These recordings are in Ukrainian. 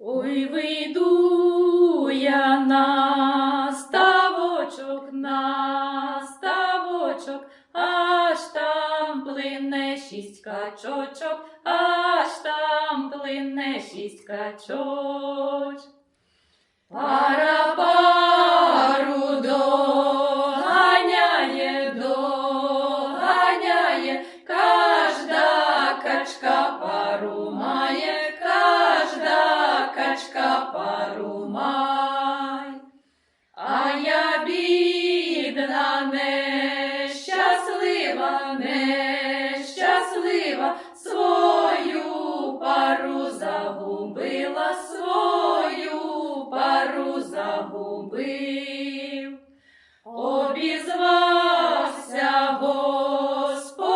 Ой, вийду я на ставочок, на ставочок, аж там плине шість качочок, аж там плине шість качочок. Пара загубив. Обізвався Господонько,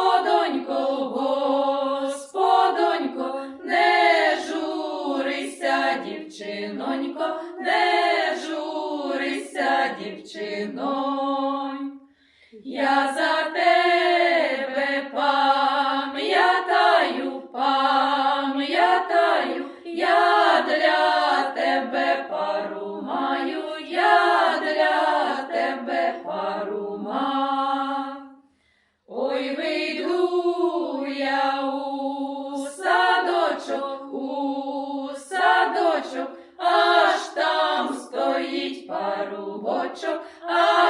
Господонько, не журися, дівчинонько, не журися, дівчинонь. Я за ocho. Ah.